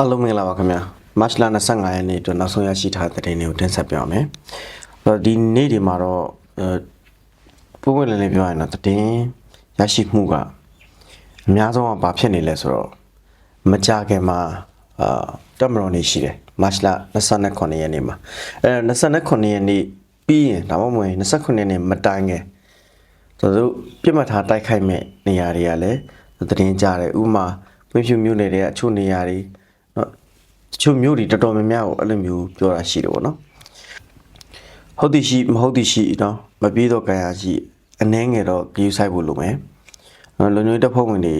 အားလုံးမင်္ဂလာပါခင်ဗျာမတ်လ25ရက်နေ့အတွက်နောက်ဆုံးရရှိထားတဲ့သတင်းတွေကိုတင်ဆက်ပြပါမယ်အဲ့တော့ဒီနေ့ဒီမှာတော့အဲပုံမှန်လည်းလည်းပြောရရင်တော့သတင်းရရှိမှုကအများဆုံးကဘာဖြစ်နေလဲဆိုတော့မကြခင်မှာအာတက်မတော်နေရှိတယ်မတ်လ29ရက်နေ့မှာအဲ29ရက်နေ့ပြီးရင်ဒါမှမဟုတ်29ရက်နေ့မတိုင်ခင်သူတို့ပြစ်မှတ်ထားတိုက်ခိုက်မဲ့နေရာတွေကလည်းသတင်းကြတယ်ဥပမာပွင့်ဖြူမြို့နယ်တွေကအချို့နေရာတွေနော် တချို့မြို့တွေတော်တော်များများကိုအဲ့လိုမျိုးပြောတာရှိတယ်ပေါ့နော်ဟုတ်သည်ရှိမဟုတ်သည်ရှိနော်မပြေတော့ကြရရှိအနှဲငယ်တော့ကြည့်ဆိုင်ဖို့လိုမယ်နော်လုံညွေးတက်ဖုံးဝင်တွေ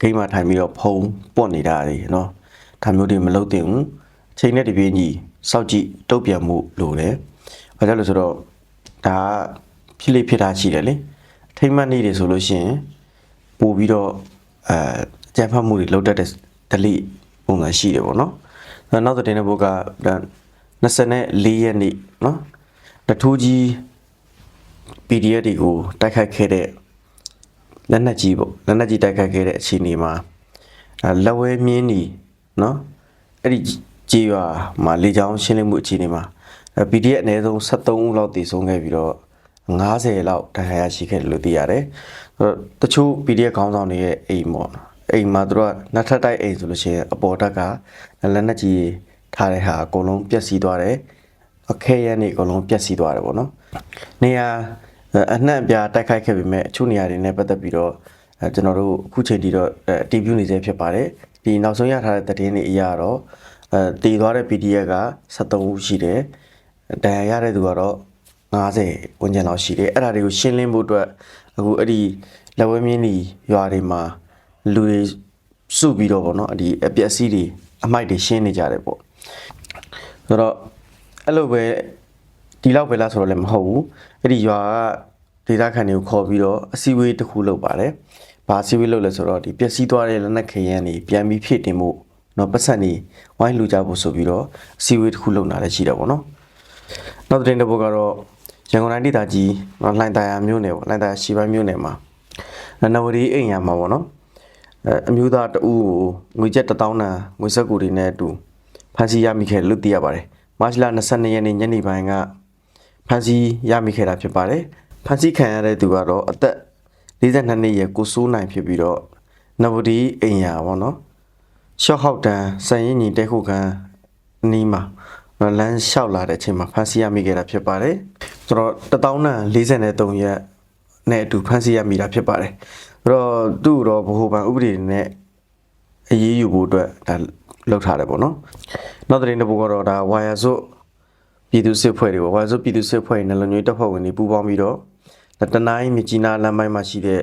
ဂိမ်းမှာထိုင်ပြီးတော့ဖုံးပွတ်နေတာတွေနော်ဒါမျိုးတွေမလုပ်သင့်ဘူးအချိန်နဲ့တပြေးညီစောက်ကြည့်တုတ်ပြန်မှုလိုတယ်ဘာကြောင့်လဲဆိုတော့ဒါကဖြစ်လေဖြစ်တာရှိတယ်လေထိမ့်မှတ်နေတယ်ဆိုလို့ရှိရင်ပို့ပြီးတော့အဲအကြမ်းဖက်မှုတွေလုပ်တတ်တဲ့ဒလိ ပုံစံရှိတယ်ပေါ့နော်အဲနောက်တဲ့တဲ့ဘုတ်က24ရက်နေ့နော်တထူးကြီး PDF တွေကိုတိုက်ခိုက်ခဲ့တဲ့လက်နက်ကြီးပေါ့လက်နက်ကြီးတိုက်ခိုက်ခဲ့တဲ့အခြေအနေမှာအဲလက်ဝဲမြင်းนีနော်အဲ့ဒီကြေးရွာမှာလေကြောင်းရှင်းလင်းမှုအခြေအနေမှာအဲ PDF အနည်းဆုံး73ဦးလောက်တည်ဆုံးခဲ့ပြီးတော့90လောက်တရားရရှိခဲ့တယ်လို့သိရတယ်။အဲ့တော့တချို့ PDF ခေါင်းဆောင်တွေရဲ့အိမ်ပေါ့နော်။ အိမ်မှာသူတို့ကနှစ်ထပ်တိုက်အိမ်ဆိုလို့ရှိရင်အပေါ်တက်ကလက်နက်ကြီးထားတဲ့ဟာအကုန်လုံးပျက်စီးသွားတယ်။အခဲရနေအကုန်လုံးပျက်စီးသွားတယ်ပေါ့နော်။နေရာအနှံ့အပြားတိုက်ခိုက်ခဲ့ပေမဲ့အချို့နေရာတွေနဲ့ပတ်သက်ပြီးတော့အဲကျွန်တော်တို့အခုချိန်ထိတော့အဲအတည်ပြုနေစေဖြစ်ပါတယ်။ဒီနောက်ဆုံးရထားတဲ့သတင်းတွေအရတော့အဲတည်သွားတဲ့ PDF က73ဦးရှိတယ်။ဒဏ်ရာရတဲ့သူကတော့90ဝန်းကျင်လောက်ရှိတယ်။အဲ့ဒါတွေကိုရှင်းလင်းဖို့အတွက်အခုအဲ့ဒီလက်ဝဲမြင်းကြီးရွာတွေမှာ လူတွေစုပြီးတော့ဗောနော်ဒီအပျက်စီးတွေအမိုက်တွေရှင်းနေကြတယ်ပေါ့။ဆိုတော့အဲ့လိုပဲဒီလောက်ပဲလားဆိုတော့လည်းမဟုတ်ဘူး။အဲ့ဒီရွာကဒေသခံတွေကိုခေါ်ပြီးတော့အစည်းအဝေးတစ်ခုလုပ်ပါတယ်။ဘာအစည်းအဝေးလုပ်လဲဆိုတော့ဒီပျက်စီးသွားတဲ့လက်နက်ခဲယမ်းတွေပြန်ပြီးဖြည့်တင်ဖို့နော်ပတ်စံနေဝိုင်းလူကြဖို့ဆိုပြီးတော့အစည်းအဝေးတစ်ခုလုပ်လာလည်းရှိတယ်ပေါ့နော်။နောက်တဲ့တစ်ပုတ်ကတော့ရန်ကုန်တိုင်းဒေသကြီးနော်လှိုင်သာယာမြို့နယ်ပေါ့လှိုင်သာယာရှီပိုင်းမြို့နယ်မှာနဝရီအိမ်ရမှာပေါ့နော် အဲအမျိုးသားတဦးကိုငွေကျပ်1000တန်ငွေစက်ကူတွေနဲ့အတူဖမ်းဆီးရမိခဲ့တယ်လို့သိရပါတယ်မတ်လ22ရက်နေ့ညနေပိုင်းကဖမ်းဆီးရမိခဲ့တာဖြစ်ပါတယ်ဖမ်းဆီးခံရတဲ့သူကတော့အသက်42နှစ်ရဲ့ကိုစိုးနိုင်ဖြစ်ပြီးတော့နဝရီအိမ်ရပေါ့နော်ရှော့ဟောက်တန်စံရင်ညီတဲခုခံနီးမှာနော်လမ်းလျှောက်လာတဲ့အချိန်မှာဖမ်းဆီးရမိခဲ့တာဖြစ်ပါတယ်ဆိုတော့1043ရက် နဲ့အတူဖမ်းဆီးရမိတာဖြစ်ပါတယ်ဆိုတော့သူ့တော့ဘ ਹੁ ပန်ဥပဒေနဲ့အရေးယူဖို့အတွက်ဒါလောက်ထားတယ်ပေါ့နော်နောက်တဲ့တစ်ပုဒ်ကတော့ဒါဝါယာစုပြည်သူစစ်ဖွဲ့တွေပေါ့ဝါယာစုပြည်သူစစ်ဖွဲ့နဲ့လုံခြုံရေးတပ်ဖွဲ့ဝင်တွေပူးပေါင်းပြီးတော့ဒါတနိုင်းမြကြီးနားလမ်းပိုင်းမှာရှိတဲ့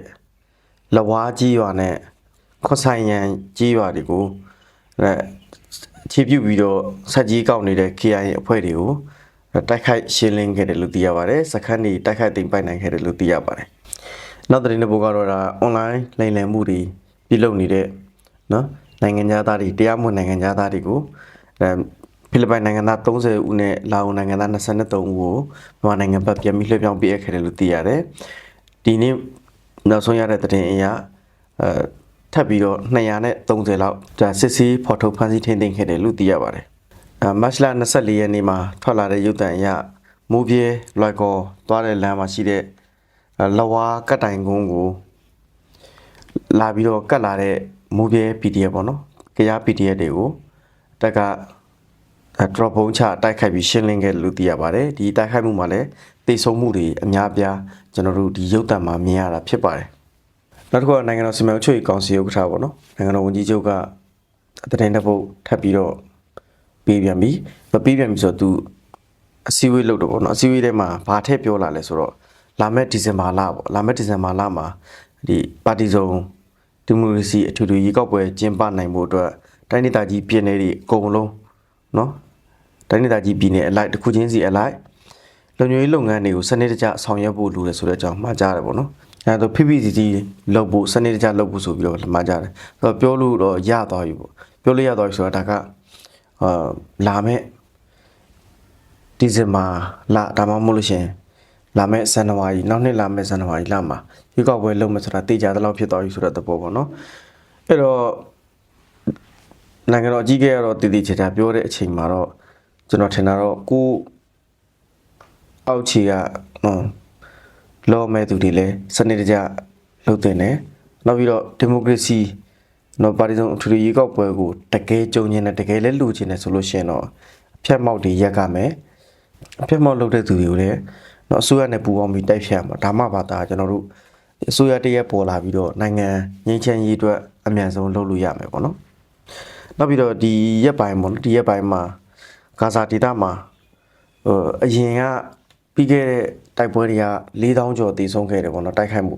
လဝါကြီးရွာနဲ့ခွတ်ဆိုင်ရန်ကြီးရွာတွေကိုအဲခြေပြုတ်ပြီးတော့ဆက်ကြီးကောက်နေတဲ့ KIA အဖွဲ့တွေကိုတိုက်ခိုက်ရှင်းလင်းခဲ့တယ်လို့သိရပါတယ်စခန်းတွေတိုက်ခိုက်သိမ်းပိုက်နိုင်ခဲ့တယ်လို့သိရပါတယ် နောက်သတင်းတစ်ပုဒ်ကတော့ဒါ online လိမ်လည်မှုတွေပြုလုပ်နေတဲ့နော်နိုင်ငံသားတွေတရားမဝင်နိုင်ငံသားတွေကိုအဲဖိလစ်ပိုင်နိုင်ငံသား30ဦးနဲ့လာအိုနိုင်ငံသား23ဦးကိုမြန်မာနိုင်ငံဘက်ပြန်ပြီးလွှဲပြောင်းပေးအပ်ခဲ့တယ်လို့သိရတယ်ဒီနေ့နောက်ဆုံးရတဲ့သတင်းအရအဲထပ်ပြီးတော့230လောက်ဒါစစ်စီးဖော်ထုတ်ဖမ်းဆီးထိန်းသိမ်းခဲ့တယ်လို့သိရပါတယ်အဲမတ်လ24ရက်နေ့မှာထွက်လာတဲ့ရုပ်သံအရမူပြေလွိုက်ကောသွားတဲ့လမ်းမှာရှိတဲ့ လဝါကတ်တိုင်ကုန်းကိုလာပြီးတော့ကတ်လာတဲ့မူပြေ PDF ပေါ့နော်ကြား PDF တွေကိုတက်က drop ဘုံချတိုက်ခိုက်ပြီးရှင်းလင်းခဲ့တယ်လို့သိရပါတယ်ဒီတိုက်ခိုက်မှုမှာလည်းတိတ်ဆုံးမှုတွေအများပြားကျွန်တော်တို့ဒီရုပ်သံမှာမြင်ရတာဖြစ်ပါတယ်နောက်တစ်ခုကနိုင်ငံတော်စီမံအုပ်ချုပ်ရေးကောင်စီဥက္ကဋ္ဌပေါ့နော်နိုင်ငံတော်ဝန်ကြီးချုပ်ကတရင်တစ်ပုတ်ထပ်ပြီးတော့ပေးပြန်ပြီမပေးပြန်ပြီဆိုတော့သူအစည်းအဝေးလုပ်တော့ပေါ့နော်အစည်းအဝေးထဲမှာဘာထည့်ပြောလာလဲဆိုတော့ လာမယ့်ဒီဇင်ဘာလပေါ့လာမယ့်ဒီဇင်ဘာလမှာဒီပါတီစုံဒီမိုကရေစီအထွေထွေရေကောက်ပွဲကျင်းပနိုင်ဖို့အတွက်တိုင်းဒေသကြီးပြည်နယ်တွေအကုန်လုံးနော်တိုင်းဒေသကြီးပြည်နယ်အလိုက်တစ်ခုချင်းစီအလိုက်လုံခြုံရေးလုပ်ငန်းတွေကိုစနစ်တကျဆောင်ရွက်ဖို့လိုတယ်ဆိုတဲ့အကြောင်းမှာကြားတယ်ပေါ့နော်အဲဒါ PPCC လုပ်ဖို့စနစ်တကျလုပ်ဖို့ဆိုပြီးတော့မှာကြားတယ်ဆိုတော့ပြောလို့တော့ရသွားပြီပေါ့ပြောလို့ရသွားပြီဆိုတာဒါကအာလာမဲ့ဒီဇင်ဘာလဒါမှမဟုတ်လို့ရှရင် လာမယ့်ဇန်နဝါရီနောက်နှစ်လာမယ့်ဇန်နဝါရီလမှာရွေးကောက်ပွဲလုပ်မယ်ဆိုတာသိကြတဲ့လောက်ဖြစ်သွားပြီဆိုတဲ့သဘောပေါ့နော်အဲ့တော့နိုင်ငံတော်အကြီးအကဲကတော့တည်တည်ချာချာပြောတဲ့အချိန်မှာတော့ကျွန်တော်ထင်တာတော့ကိုအောက်ခြေကဟွန်းလောမဲ့သူတွေလည်းစနစ်တကျလုပ်တင်တယ်နောက်ပြီးတော့ဒီမိုကရေစီနော်ပါတီစုံအထူးရေးကောက်ပွဲကိုတကယ်ကြုံကျင်တယ်တကယ်လည်းလူကျင်တယ်ဆိုလို့ရှိရင်တော့အဖြတ်မောက်တွေရက်ကမယ်အဖြတ်မောက်လုပ်တဲ့သူတွေကိုလည်း နော်အစိုးရနဲ့ပူးပေါင်းပြီးတိုက်ဖြတ်မှာဒါမှပါတာကျွန်တော်တို့အစိုးရတရက်ပေါ်လာပြီးတော့နိုင်ငံငြိမ်းချမ်းရေးအတွက်အမြန်ဆုံးလုပ်လို့ရမယ်ပေါ့နော်နောက်ပြီးတော့ဒီရက်ပိုင်းပေါ့နော်ဒီရက်ပိုင်းမှာဂါဇာဒေသမှာဟိုအရင်ကပြီးခဲ့တဲ့တိုက်ပွဲတွေက4000ကျော်တည်ဆုံးခဲ့တယ်ပေါ့နော်တိုက်ခိုက်မှု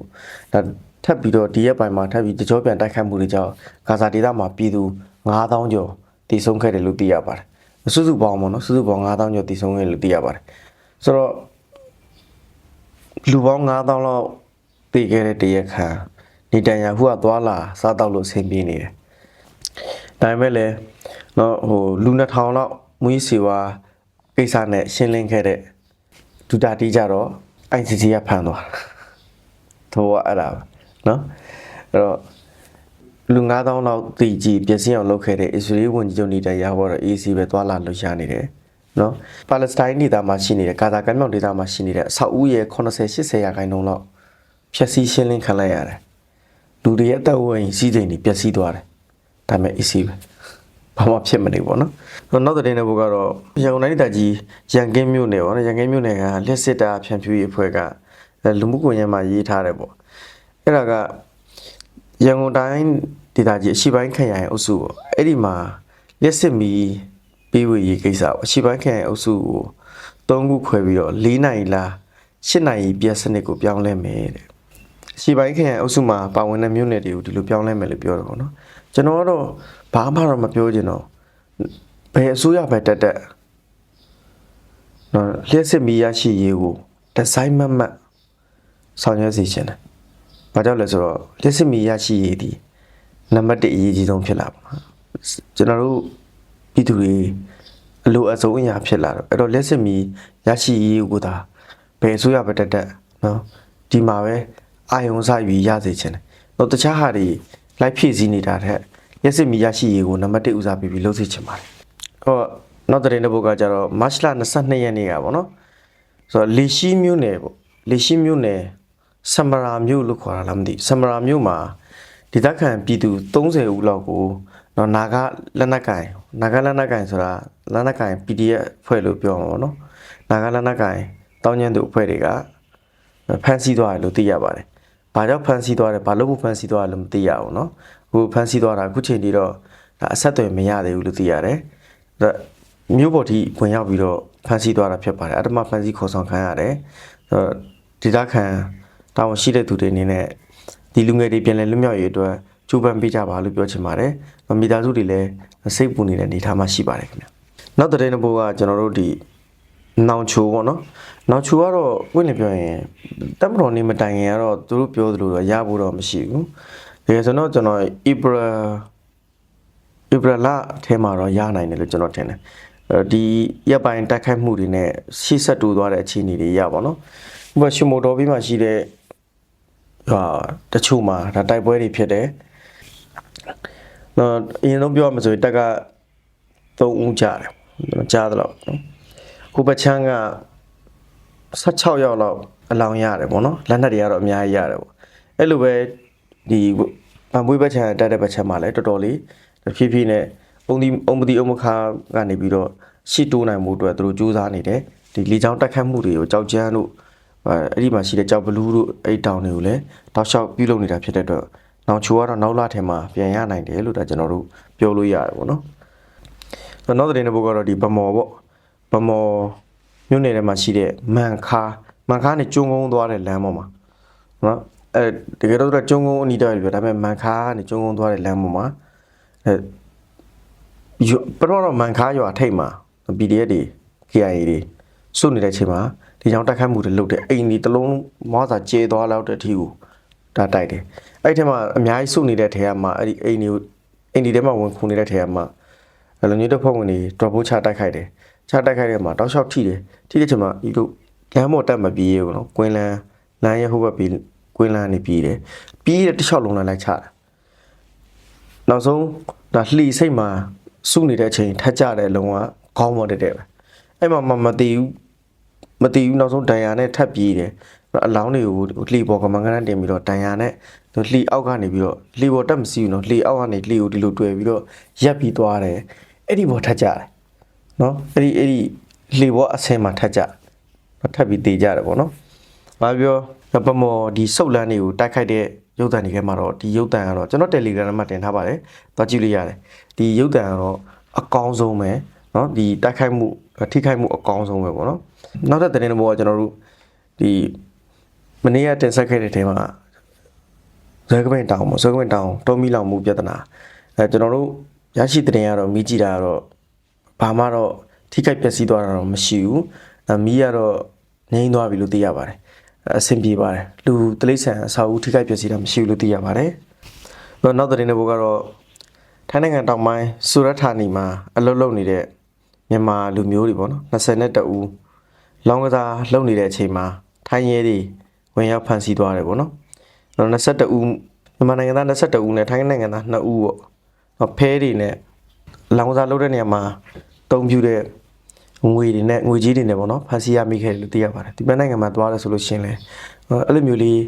ဒါထပ်ပြီးတော့ဒီရက်ပိုင်းမှာထပ်ပြီးတကြောပြန်တိုက်ခိုက်မှုတွေကြောင့်ဂါဇာဒေသမှာပြည်သူ9000ကျော်တည်ဆုံးခဲ့တယ်လို့သိရပါတယ်စုစုပေါင်းပေါ့နော်စုစုပေါင်း9000ကျော်တည်ဆုံးခဲ့တယ်လို့သိရပါတယ်ဆိုတော့ လူပေါင်း9000လောက်တည်ခဲ့တဲ့တရက်ခါနေတန်ယာဟုကသွားလာစားတော့လို့ဆင်းပြေးနေတယ်။ဒါပေမဲ့လည်းတော့ဟိုလူ2000လောက်မွေးစီဝါကိစ္စနဲ့ရှင်းလင်းခဲ့တဲ့ဒူတာတီကြတော့ ICC ကဖမ်းသွား။သူကအဲ့ဒါနော်။အဲ့တော့လူ9000လောက်တည်ကြည်ပြည့်စင်အောင်လုပ်ခဲ့တဲ့အစ္စရေးဝန်ကြီးချုပ်နေတန်ယာကတော့ AC ပဲသွားလာလှုပ်ရှားနေတယ်။ နော်ပါလက်စတိုင်းဒေသမှာရှိနေတဲ့ဂါဇာကမ်းမြောင်ဒေသမှာရှိနေတဲ့အဆောက်အဦရဲ့80 80ရာခိုင်နှုန်းလောက်ဖျက်ဆီးရှင်းလင်းခံလိုက်ရတယ်လူတွေရဲ့အသက်ဝင်စီးစိမ်တွေပျက်စီးသွားတယ်ဒါပေမဲ့ AC ပဲဘာမှဖြစ်မနေဘူးနော်နောက်တဲ့တဲ့ဘုကတော့ရန်ကုန်တိုင်းဒေသကြီးရန်ကင်းမြို့နယ်ပေါ့နော်ရန်ကင်းမြို့နယ်ကလက်စစ်တာဖြန့်ဖြူးရေးအဖွဲ့ကလူမှုကွန်ရက်မှာရေးထားတယ်ပေါ့အဲ့ဒါကရန်ကုန်တိုင်းဒေသကြီးအရှိပိုင်းခရိုင်အုပ်စုပေါ့အဲ့ဒီမှာလက်စစ်မီ ပေးဝေရေးကိစ္စပေါ့အရှိပိုင်းခရိုင်အုပ်စုကို၃ခုခွဲပြီးတော့၄နိုင်လား၈နိုင်ပြည့်စနစ်ကိုပြောင်းလဲမယ်တဲ့ရှီပိုင်းခရိုင်အုပ်စုမှာပါဝင်တဲ့မြို့နယ်တွေကိုဒီလိုပြောင်းလဲမယ်လို့ပြောတယ်ပေါ့နော်ကျွန်တော်ကတော့ဘာမှတော့မပြောချင်တော့ဘယ်အစိုးရပဲတက်တက်နော်လျှက်စစ်မီရရှိရေးကိုဒီဇိုင်းမတ်မတ်ဆောင်ရွက်စီခြင်းတယ်။ဘာကြောင့်လဲဆိုတော့လျှက်စစ်မီရရှိရေးဒီနံပါတ်1အရေးကြီးဆုံးဖြစ်လာပါတော့ကျွန်တော်တို့ ပြည်သူတွေအလိုအဆုံးအရာဖြစ်လာတော့အဲ့တော့လျှက်စစ်မီရရှိရေးကိုသာဘယ်အစိုးရပဲတက်တက်နော်ဒီမှာပဲအာယုံစယူရစေခြင်းတယ်။တော့တခြားဟာတွေလိုက်ဖြည့်စည်းနေတာတဲ့လျှက်စစ်မီရရှိရေးကိုနံပါတ်1ဦးစားပေးပြီးလုပ်စေချင်ပါတယ်။ဟောနောက်တဲ့တဲ့ဘုတ်ကကြတော့မတ်လ22ရက်နေ့ကပေါ့နော်။ဆိုတော့လေရှိမြို့နယ်ပေါ့လေရှိမြို့နယ်ဆမရာမြို့လို့ခေါ်တာလားမသိဘူးဆမရာမြို့မှာဒေသခံပြည်သူ30ဦးလောက်ကို တော့နာဂလက်နက်ကင်နာဂလက်နက်ကင်ဆိုတာလက်နက်ကင် PDF ဖွဲ့လို့ပြောမှာပေါ့နော်နာဂလက်နက်ကင်တောင်းကျမ်းသူအဖွဲ့တွေကဖမ်းဆီးသွားတယ်လို့သိရပါတယ်။ဘာကြောင့်ဖမ်းဆီးသွားတယ်ဘာလို့ဖမ်းဆီးသွားတယ်လို့မသိရဘူးเนาะ။အခုဖမ်းဆီးသွားတာအခုချိန်ထိတော့ဒါအဆက်အသွယ်မရသေးဘူးလို့သိရတယ်။ဒါမြို့ပေါ်ထိဝင်ရောက်ပြီးတော့ဖမ်းဆီးသွားတာဖြစ်ပါတယ်။အတ္တမဖမ်းဆီးခေါ်ဆောင်ခံရတယ်။အဲဒေသခံတာဝန်ရှိတဲ့သူတွေအနေနဲ့ဒီလူငယ်တွေပြန်လည်လွတ်မြောက်ရေးအတွက် ကြိုးပမ်းပေးကြပါလို့ပြောချင်ပါတယ်။မိသားစုတွေလည်းစိတ်ပူနေတဲ့အနေအထားမှာရှိပါတယ်ခင်ဗျ။နောက်တဲ့တဲ့ဘိုးကကျွန်တော်တို့ဒီနောင်ချိုပေါ့နော်။နောင်ချိုကတော့ဝင်နေပြောရင်တက်မတော်နေမတိုင်ခင်ကတော့သူတို့ပြောသလိုတော့ရဖို့တော့မရှိဘူး။ဒါဆိုတော့ကျွန်တော် April ဧပြီလအထဲမှာတော့ရနိုင်တယ်လို့ကျွန်တော်ထင်တယ်အဲဒီရက်ပိုင်းတိုက်ခိုက်မှုတွေနဲ့ရှေ့ဆက်တူသွားတဲ့အခြေအနေတွေရပါတော့ဥပမာရှုမိုတော်ပြီးမှရှိတဲ့ဟာတချို့မှာဒါတိုက်ပွဲတွေဖြစ်တယ် နော်အရင်တော့ပြောရမှာဆိုရင်တက်က3ဦးကြားတယ်ကျွန်တော်ကြားသလောက်နော်ကိုပချမ်းက16ရောက်လောက်အလောင်းရတယ်ပေါ့နော်လက်နက်တွေကတော့အများကြီးရတယ်ပေါ့အဲ့လိုပဲဒီပံပွေးဘက်ချမ်းတက်တဲ့ဘက်ချမ်းမှာလည်းတော်တော်လေးတဖြည်းဖြည်းနဲ့အုံဒီအုံမဒီအုံမခါကနေပြီးတော့ရှစ်တိုးနိုင်မှုအတွက်သူတို့စူးစမ်းနေတယ်ဒီလေချောင်းတက်ခတ်မှုတွေကိုကြောက်ကြမ်းတို့အဲအဲ့ဒီမှာရှိတဲ့ကြောက်ဘလူးတို့အဲ့တောင်တွေကိုလည်းတောက်လျှောက်ပြုလုပ်နေတာဖြစ်တဲ့အတွက် နောက်ချိုကတော့နောက်လာထဲမှာပြန်ရနိုင်တယ်လို့ဒါကျွန်တော်တို့ပြောလို့ရတယ်ပေါ့နော်ဆိုတော့နောက်တဲ့နေဘုတ်ကတော့ဒီဗမော်ပေါ့ဗမော်မြို့နယ်ထဲမှာရှိတဲ့မန်ခါမန်ခါနဲ့ကျုံကုန်းသွားတဲ့လမ်းပေါ်မှာနော်အဲတကယ်တော့ကျုံကုန်းအနီးတော့ပြောဒါပေမဲ့မန်ခါကနေကျုံကုန်းသွားတဲ့လမ်းပေါ်မှာအဲရွပရောတော့မန်ခါရွာထိတ်မှာ PDF တွေ KIA တွေစုနေတဲ့ချိန်မှာဒီကြောင်တက်ခတ်မှုတွေလုပ်တဲ့အိမ်ဒီတစ်လုံးမွားစာကျေသွားလောက်တဲ့အထိကို ဒါတိုက်တယ်အဲ့ထဲမှာအများကြီးစုနေတဲ့ထဲကမှအဲ့ဒီအိမ်ဒီအိမ်ဒီထဲမှာဝင်ခုနေတဲ့ထဲကမှအဲ့လိုမျိုးတစ်ဖက်ဝင်တွေ drop ချတိုက်ခိုက်တယ်ချတိုက်ခိုက်တဲ့မှာတောက်လျှောက်ထိတယ်ထိတဲ့ချိန်မှာဒီလိုလမ်းပေါ်တက်မပြေးဘူးနော်ကွင်းလန်းလမ်းရဟိုဘက်ပြီးကွင်းလန်းနေပြေးတယ်ပြေးတဲ့တစ်လျှောက်လုံးလိုက်လိုက်ချတာနောက်ဆုံးဒါလှီစိတ်မှာစုနေတဲ့အချိန်ထက်ကြတဲ့လုံးဝခေါင်းပေါ်တက်တဲ့ပဲအဲ့မှာမမတည်ဘူးမတည်ဘူးနောက်ဆုံးဒဏ်ရာနဲ့ထပ်ပြေးတယ် တော့အလောင်းတွေကိုလှီပေါ်ကမန်ကန်းတင်ပြီးတော့တန်ရာနဲ့လှီအောက်ကနေပြီးတော့လှီပေါ်တက်မရှိဘူးနော်လှီအောက်ကနေလှီကိုဒီလိုတွေ့ပြီးတော့ရက်ပြီးသွားတယ်အဲ့ဒီပေါ်ထက်ကြတယ်နော်အဲ့ဒီအဲ့ဒီလှီပေါ်အဆင်မှာထက်ကြထက်ပြီးတည်ကြတယ်ပေါ့နော်။ဘာပြောပမော်ဒီစုပ်လန်းတွေကိုတိုက်ခိုက်တဲ့ရုပ်သံတွေထဲမှာတော့ဒီရုပ်သံကတော့ကျွန်တော် Telegram မှာတင်ထားပါတယ်။သွားကြည့်လို့ရတယ်။ဒီရုပ်သံကတော့အကောင်းဆုံးပဲနော်ဒီတိုက်ခိုက်မှုထိခိုက်မှုအကောင်းဆုံးပဲပေါ့နော်။နောက်ထပ်သတင်းတစ်ပုဒ်ကကျွန်တော်တို့ဒီ မနေ့ကတင်ဆက်ခဲ့တဲ့ထဲမှာဇွဲကပင်တောင်ပေါ့ဇွဲကပင်တောင်တောမီလောင်မှုပြဿနာအဲကျွန်တော်တို့ရရှိတဲ့တင်ကတော့မိကြည့်တာကတော့ဘာမှတော့ထိခိုက်ပျက်စီးသွားတာတော့မရှိဘူးအဲမီးကတော့ငြိမ်းသွားပြီလို့သိရပါတယ်အဆင်ပြေပါတယ်လူတလိษံအစာအုပ်ထိခိုက်ပျက်စီးတာမရှိဘူးလို့သိရပါတယ်တော့နောက်တဲ့တင်တဲ့ဘုကတော့ထိုင်းနိုင်ငံတောင်ပိုင်းစူရတ်ဌာနီမှာအလုပ်လုပ်နေတဲ့မြန်မာလူမျိုးတွေပေါ့နော်22ဦးလောင်းကစားလုပ်နေတဲ့အချိန်မှာထိုင်းရဲတွေ ဝင်ရောက်ဖမ်းဆီးသွားတယ်ပေါ့နော်တော့22ဦးမြန်မာနိုင်ငံသား22ဦးနဲ့ထိုင်းနိုင်ငံသား2ဦးပေါ့ဟောဖဲတွေနဲ့လောင်စာလုပ်တဲ့နေရာမှာတုံပြူတဲ့ငွေတွေနဲ့ငွေကြီးတွေနဲ့ပေါ့နော်ဖန်စီရမိခဲ့တယ်လို့သိရပါတယ်ဒီမြန်မာနိုင်ငံမှာသွားတယ်ဆိုလို့ရှရင်လဲဟောအဲ့လိုမျိုးလေး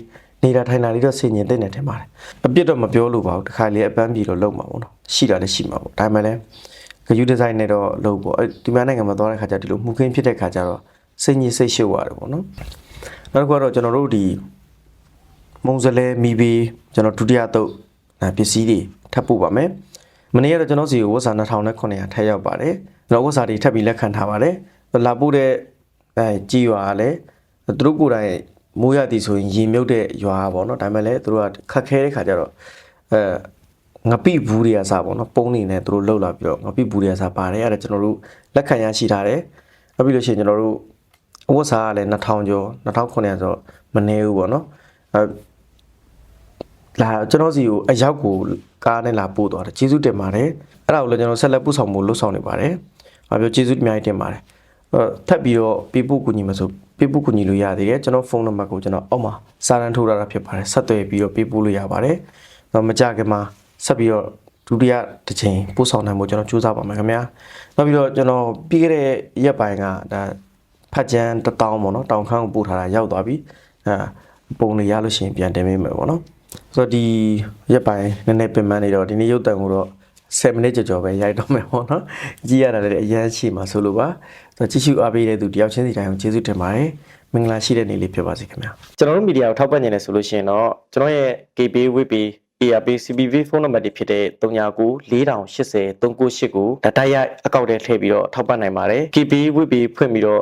နေတာထိုင်တာလေးတော့ဆင်ញင်တဲ့နေထင်ပါတယ်အပြစ်တော့မပြောလို့ပါဘူးတစ်ခါလေအပန်းပြေတော့လုံးမှာပေါ့နော်ရှိတာလည်းရှိမှာပေါ့ဒါပေမဲ့လည်းဂယူဒီဇိုင်းနဲ့တော့လုံးပေါ့အဲ့ဒီမြန်မာနိုင်ငံမှာသွားတဲ့ခါကျဒီလိုမှုခင်းဖြစ်တဲ့ခါကျတော့စိတ်ညစ်စိတ်ရှုပ်ရတယ်ပေါ့နော် နောက်တစ်ခုကတော့ကျွန်တော်တို့ဒီမုံစလဲမိဘီကျွန်တော်ဒုတိယတုပ်အဲပစ္စည်းတွေထပ်ပို့ပါမယ်မနေ့ကတော့ကျွန်တော်စီကိုဝတ်စာ2900ထပ်ရောက်ပါတယ်ကျွန်တော်ဝတ်စာတွေထပ်ပြီးလက်ခံထားပါတယ်လာပို့တဲ့အဲကြည်ရွာကလည်းသူတို့ကိုယ်တိုင်မိုးရသည်ဆိုရင်ရင်မြုပ်တဲ့ရွာပေါ့နော်ဒါပေမဲ့လည်းသူတို့ကခက်ခဲတဲ့ခါကျတော့အဲငပိဘူးတွေကစားပေါ့နော်ပုံနေနဲ့သူတို့လှုပ်လာပြီးတော့ငပိဘူးတွေကစားပါတယ်အဲ့ဒါကျွန်တော်တို့လက်ခံရရှိထားတယ်နောက်ပြီးလို့ရှိရင်ကျွန်တော်တို့ အဝတ်စားကလည်း2000ကျော်2900ဆိုတော့မနေဘူးပေါ့နော်အဲလာကျွန်တော်စီကိုအရောက်ကိုကားနဲ့လာပို့သွားတယ်ကျေးဇူးတင်ပါတယ်အဲ့ဒါကိုလည်းကျွန်တော်ဆက်လက်ပို့ဆောင်ဖို့လှုပ်ဆောင်နေပါတယ်ဘာပြောကျေးဇူးအများကြီးတင်ပါတယ်အဲ့တော့ထပ်ပြီးတော့ပေးပို့ကူညီမဆိုပေးပို့ကူညီလို့ရသေးတယ်ကျွန်တော်ဖုန်းနံပါတ်ကိုကျွန်တော်အောက်မှာစာရန်ထိုးထားတာဖြစ်ပါတယ်ဆက်သွယ်ပြီးတော့ပေးပို့လို့ရပါတယ်တော့မကြခင်မှာဆက်ပြီးတော့ဒုတိယတစ်ချိန်ပို့ဆောင်နိုင်ဖို့ကျွန်တော်ကြိုးစားပါမယ်ခင်ဗျာနောက်ပြီးတော့ကျွန်တော်ပြီးခဲ့တဲ့ရက်ပိုင်းကဒါ ဖတ်ကြမ်းတစ်တောင်းပေါ့နော်တောင်ခမ်းကိုပို့ထားတာရောက်သွားပြီအဲပုံတွေရလို့ရှိရင်ပြန်တင်ပေးမယ်ပေါ့နော်ဆိုတော့ဒီရက်ပိုင်းနည်းနည်းပင်ပန်းနေတော့ဒီနေ့ရုပ်တံကိုတော့7မိနစ်ကျော်ကျော်ပဲရိုက်တော့မယ်ပေါ့နော်ကြည့်ရတာလည်းအရန်ရှိမှာဆိုလို့ပါဆိုတော့ကြည့်ရှုအားပေးတဲ့သူတယောက်ချင်းစီတိုင်းကိုကျေးဇူးတင်ပါတယ်မင်္ဂလာရှိတဲ့နေ့လေးဖြစ်ပါစေခင်ဗျာကျွန်တော်တို့မီဒီယာကိုထောက်ပံ့နေတယ်ဆိုလို့ရှိရင်တော့ကျွန်တော်ရဲ့ KB WP ARP CBV ဖုန်းနံပါတ်တွေဖြစ်တဲ့39 4080 398ကိုဒါတိုက်ရိုက်အကောင့်ထဲထည့်ပြီးတော့ထောက်ပံ့နိုင်ပါတယ် KB WP ဖွင့်ပြီးတော့